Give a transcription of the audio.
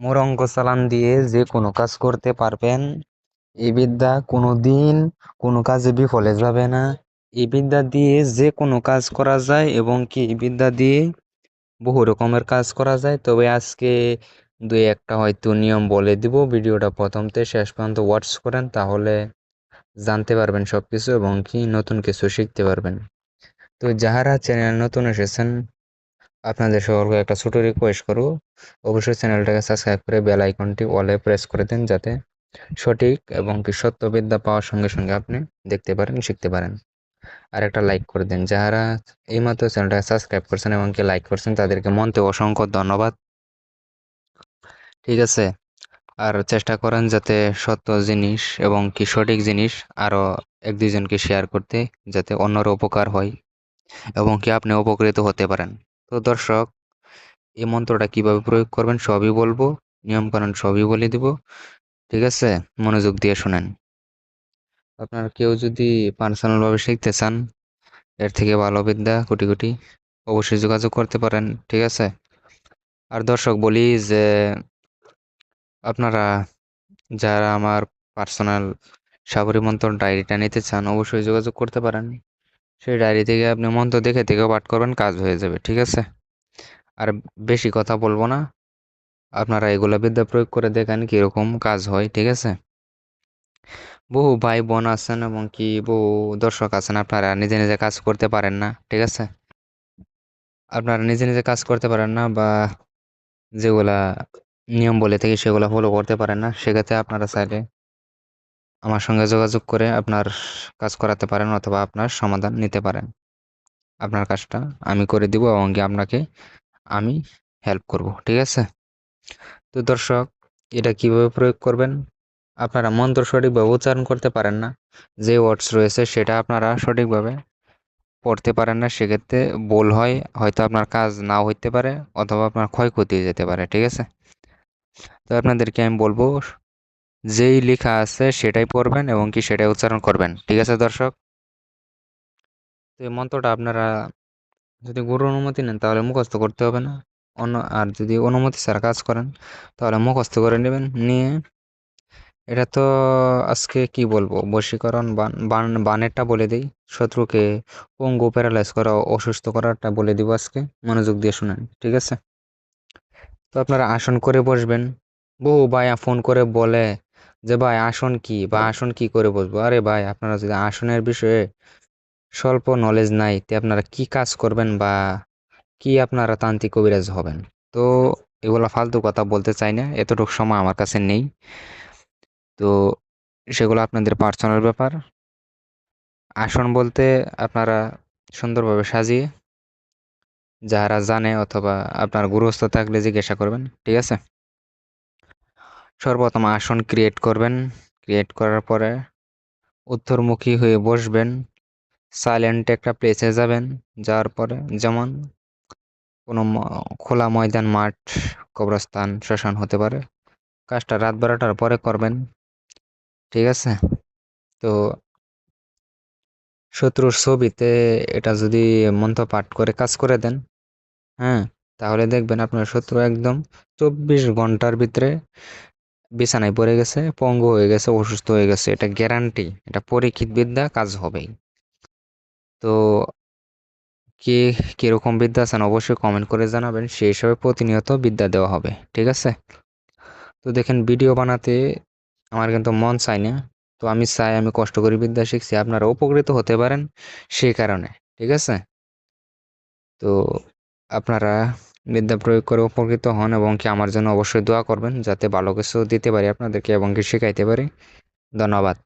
মোর অঙ্ক চালান দিয়ে যে কোনো কাজ করতে পারবেন। এই বিদ্যা কোনো দিন কোনো কাজে বিফলে যাবে না। এই বিদ্যা দিয়ে যে কোনো কাজ করা যায় এবং কি এই বিদ্যা দিয়ে বহু রকমের কাজ করা যায়। তবে আজকে দুই একটা হয়তো নিয়ম বলে দিব। ভিডিওটা প্রথম থেকে শেষ পর্যন্ত ওয়াচ করেন, তাহলে জানতে পারবেন সব কিছু এবং কি নতুন কিছু শিখতে পারবেন। তো যাহারা চ্যানেল নতুন এসেছেন আপনাদের সকলকে একটা ছোট রিকোয়েস্ট করব। অবশ্যই চ্যানেলটাকে সাবস্ক্রাইব করে বেল আইকনটি অলে প্রেস করে দেন যাতে সঠিক এবং কি সত্যবিদ্যা পাওয়ার সঙ্গে সঙ্গে আপনি দেখতে পারেন, শিখতে পারেন। আর একটা লাইক করে দেন। যারা এইমাত্র চ্যানেলটাকে সাবস্ক্রাইব করছেন এবং কি লাইক করছেন, তাদেরকে মন থেকে অসংখ্য ধন্যবাদ। ঠিক আছে? আর চেষ্টা করেন যাতে সত্য জিনিস এবং কি সঠিক জিনিস আরও এক দুইজনকে শেয়ার করতে, যাতে অন্যর উপকার হয় এবং কি আপনি উপকৃত হতে পারেন। তো দর্শক, এই মন্ত্রটা কীভাবে প্রয়োগ করবেন সবই বলব, নিয়মকানুন সবই বলে দিব, ঠিক আছে? মনোযোগ দিয়ে শুনেন। আপনারা কেউ যদি পার্সোনালভাবে শিখতে চান, এর থেকে ভালো বিদ্যা, কোটি কোটি, অবশ্যই যোগাযোগ করতে পারেন, ঠিক আছে? আর দর্শক, বলি যে আপনারা যারা আমার পার্সোনাল সাবরী মন্ত্র ডায়েরিটা নিতে চান, অবশ্যই যোগাযোগ করতে পারেন। সেই ডায়েরি থেকে আপনি মন্ত্র দেখে থেকে পাঠ করবেন, কাজ হয়ে যাবে, ঠিক আছে? আর বেশি কথা বলব না। আপনারা এগুলো বিদ্যা প্রয়োগ করে দেখেন কীরকম কাজ হয়, ঠিক আছে? বহু ভাই বোন আছেন এবং কি বহু দর্শক আছেন, আপনারা নিজে নিজে কাজ করতে পারেন না, ঠিক আছে? আপনারা নিজে নিজে কাজ করতে পারেন না বা যেগুলা নিয়ম বলে থাকি সেগুলো ফলো করতে পারেন না, সেক্ষেত্রে আপনারা চাইলে আমার সঙ্গে যোগাযোগ করে আপনার কাজ করাতে পারেন অথবা আপনার সমাধান নিতে পারেন। আপনার কাজটা আমি করে দিব এবং আপনাকে আমি হেল্প করব, ঠিক আছে? তো দর্শক, এটা কীভাবে প্রয়োগ করবেন? আপনারা মন্ত্র সঠিকভাবে উচ্চারণ করতে পারেন না। যে ওয়ার্ডস রয়েছে সেটা আপনারা সঠিকভাবে পড়তে পারেন না। সেক্ষেত্রে ভুল হয়, হয়তো আপনার কাজ নাও হইতে পারে অথবা আপনার ক্ষয়ক্ষতি হয়ে যেতে পারে, ঠিক আছে? তো আপনাদেরকে আমি বলব যেই লেখা আছে সেটাই পড়বেন এবং কি সেটাই উচ্চারণ করবেন। ঠিক আছে, দর্শক? তো এই মন্ত্রটা আপনারা যদি গুরুর অনুমতি নেন, তাহলে মুখস্থ করতে হবে না। অন্য, আর যদি অনুমতি ছাড়া কাজ করেন, তাহলে মুখস্থ করে নেবেন। নিয়ে এটা তো আজকে কি বলব? বশীকরণ বান বান, বানেরটা বলে দিই। শত্রুকে পঙ্গু প্যারালাইজ করা অসুস্থ করাটা বলে দিব আজকে। মনোযোগ দিয়ে শুনেন, ঠিক আছে? তো আপনারা আসন করে বসবেন। বহু ভাই ফোন করে বলে যে ভাই আসন কি বা আসন কি করে বসবো? আরে ভাই আপনারা যদি আসনের বিষয়ে স্বল্প নলেজ নাই তে আপনারা কি কাজ করবেন বা কি আপনারা তান্ত্রিক কবিরাজ হবেন? তো এগুলো ফালতু কথা বলতে চাই না এতটুকু সময় আমার কাছে নেই। তো সেগুলো আপনাদের পার্সোনাল ব্যাপার। আসন বলতে আপনারা সুন্দরভাবে সাজিয়ে যারা জানে অথবা আপনার গুরুস্থ থাকলে জিজ্ঞাসা করবেন ঠিক আছে? সর্বপ্রথম আসন ক্রিয়েট করবেন। ক্রিয়েট করার পরে উত্তরমুখী হয়ে বসবেন। সাইলেন্ট একটা প্লেসে যাবেন। যাওয়ার পরে যেমন কোনো খোলা ময়দান, মাঠ, কবরস্থান, শ্মশান হতে পারে। কাজটা রাত বারোটার পরে করবেন। ঠিক আছে? তো শত্রুর ছবিতে এটা যদি মন্ত্র পাঠ করে কাজ করে দেন হ্যাঁ তাহলে দেখবেন আপনার শত্রু একদম চব্বিশ ঘণ্টার ভিতরে বিছানায় পড়ে গেছে, পঙ্গু হয়ে গেছে, অসুস্থ হয়ে গেছে, এটা গ্যারান্টি এটা পরীক্ষিত বিদ্যা কাজ হবেই। তো কে কীরকম বিদ্যা আছেন অবশ্যই কমেন্ট করে জানাবেন সেই হিসাবে প্রতিনিয়ত বিদ্যা দেওয়া হবে, ঠিক আছে? তো দেখেন ভিডিও বানাতে আমার কিন্তু মন চায় না, তো আমি চাই আমি কষ্ট করে বিদ্যা শিখছি, আপনারা উপকৃত হতে পারেন সেই কারণে, ঠিক আছে? তো আপনারা বিদ্যা প্রয়োগ করে উপকৃত হন এবং কি আমার জন্য অবশ্যই দোয়া করবেন যাতে ভালো কিছু দিতে পারি আপনাদেরকে এবং কি শেখাইতে পারি। ধন্যবাদ।